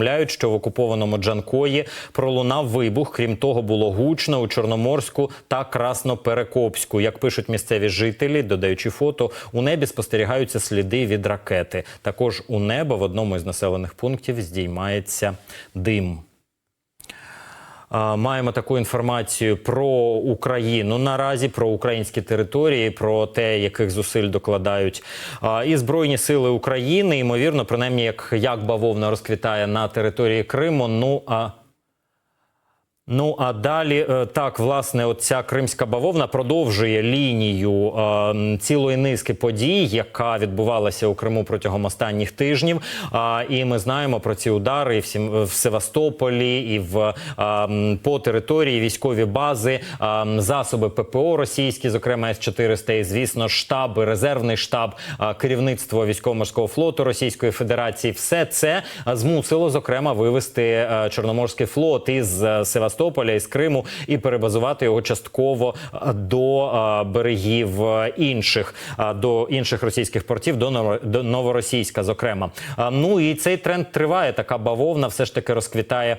Повідомляють, що в окупованому Джанкої пролунав вибух. Крім того, було гучно у Чорноморську та Красноперекопську. Як пишуть місцеві жителі, додаючи фото, у небі спостерігаються сліди від ракети. Також у небо в одному із населених пунктів здіймається дим. Маємо таку інформацію про Україну наразі, про українські території, про те, яких зусиль докладають і збройні сили України. Ймовірно, принаймні, як, як бавовна розквітає на території Криму. Ну а Ну а далі е, так, власне, оця кримська бавовна продовжує лінію е, цілої низки подій, яка відбувалася у Криму протягом останніх тижнів. А, і ми знаємо про ці удари і в, в Севастополі, і в е, по території військові бази, е, засоби ППО російські, зокрема С-400, і звісно, штаб, резервний штаб, е, керівництво військово-морського флоту Російської Федерації. Все це е, змусило зокрема вивести е, Чорноморський флот із е, Севастополя, із Криму і перебазувати його частково до берегів інших до інших російських портів, до Ново- новоросійська, зокрема. Ну і цей тренд триває. Така бавовна все ж таки розквітає